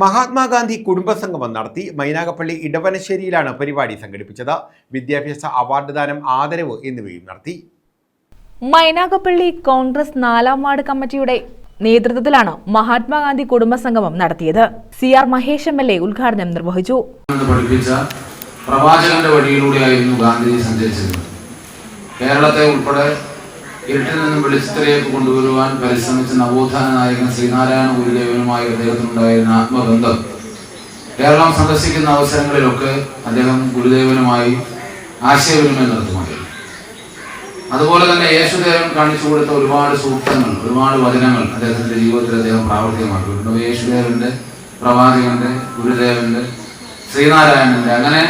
മഹാത്മാഗാന്ധി കുടുംബസംഗമം നടത്തി മൈനാഗപ്പള്ളി ഇടവനശ്ശേരിയിലാണ് പരിപാടി സംഘടിപ്പിച്ചത്. വിദ്യാഭ്യാസ അവാർഡ് ദാനം ആദരവ് എന്നിവയും നടത്തി. മൈനാഗപ്പള്ളി കോൺഗ്രസ് നാലാം വാർഡ് കമ്മിറ്റിയുടെ നേതൃത്വത്തിലാണ് മഹാത്മാഗാന്ധി കുടുംബസംഗമം നടത്തിയത്. C R Mahesh M L A ഉദ്ഘാടനം നിർവഹിച്ചു. പഠിപ്പിച്ച പ്രവാചകന്റെ വഴിയിലൂടെയായിരുന്നു ഗാന്ധിജി സഞ്ചരിച്ചത്. കേരളത്തെ ഉൾപ്പെടെ ഇരുട്ടിൽ നിന്നും വെളിച്ചത്തിലേക്ക് കൊണ്ടുവരുവാൻ പരിശ്രമിച്ച നവോത്ഥാന നായകൻ ശ്രീനാരായണ ഗുരുദേവനുമായി അദ്ദേഹത്തിനുണ്ടായിരുന്ന ആത്മബന്ധം. കേരളം സന്ദർശിക്കുന്ന അവസരങ്ങളിലൊക്കെ അദ്ദേഹം ഗുരുദേവനുമായി ആശയവിനിമയം നടത്തുമായിരുന്നു അതുപോലെ തന്നെ യേശുദേവൻ കാണിച്ചു കൊടുത്ത ഒരുപാട് സൂക്തങ്ങൾ ഒരുപാട് വചനങ്ങൾ അദ്ദേഹത്തിന്റെ ജീവിതത്തിൽ അദ്ദേഹം പ്രാവർത്തികമാക്കിയിട്ടുണ്ട്. യേശുദേവന്റെ പ്രവാചകന്റെ ഗുരുദേവന്റെ ശ്രീനാരായണന്റെ അങ്ങനെ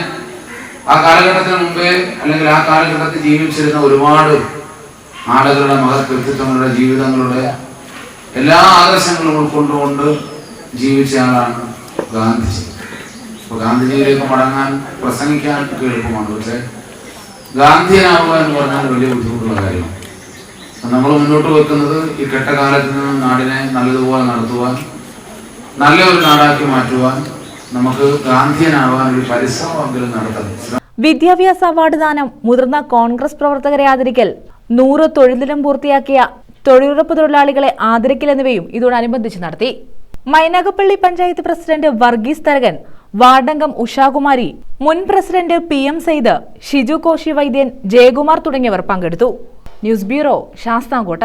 ആ കാലഘട്ടത്തിന് മുമ്പേ അല്ലെങ്കിൽ ആ കാലഘട്ടത്തിൽ ജീവിച്ചിരുന്ന ഒരുപാട് ആളുകളുടെ മഹത് വ്യക്തിത്വങ്ങളുടെ ജീവിതങ്ങളുടെ എല്ലാ ആദർശങ്ങളും ഉൾക്കൊണ്ടുകൊണ്ട് ജീവിച്ച ആളാണ് ഗാന്ധിജി. അപ്പൊ ഗാന്ധിജിയിലേക്ക് മടങ്ങാൻ പ്രസംഗിക്കാൻ ഒക്കെ എളുപ്പമാണ്. പക്ഷേ ഗാന്ധിയനാവുക എന്ന് പറഞ്ഞാൽ വലിയ ബുദ്ധിമുട്ടുള്ള കാര്യമാണ്. നമ്മൾ മുന്നോട്ട് വെക്കുന്നത് ഈ കെട്ടകാലത്ത് നിന്ന് നാടിനെ നല്ലതുപോലെ നടത്തുവാൻ നല്ല ഒരു നാടാക്കി മാറ്റുവാൻ നമുക്ക് ഗാന്ധിയനാവാൻ ഒരു പരിശ്രമമെങ്കിലും നടത്തണം. വിദ്യാഭ്യാസ അവാർഡ് ദാനം മുതിർന്ന കോൺഗ്രസ് പ്രവർത്തകരെ ആദരിക്കൽ. നൂറ് തൊഴിൽദിനം പൂർത്തിയാക്കിയ തൊഴിലുറപ്പ് തൊഴിലാളികളെ ആദരിക്കൽ എന്നിവയും ഇതോടനുബന്ധിച്ച് നടത്തി. മൈനാഗപ്പള്ളി പഞ്ചായത്ത് പ്രസിഡന്റ് വർഗീസ് തരകൻ വാർഡംഗം ഉഷാകുമാരി മുൻ president P M Sayed Shiju Koshy Vaidyan Jayakumar തുടങ്ങിയവർ പങ്കെടുത്തു. News bureau Sasthamkotta.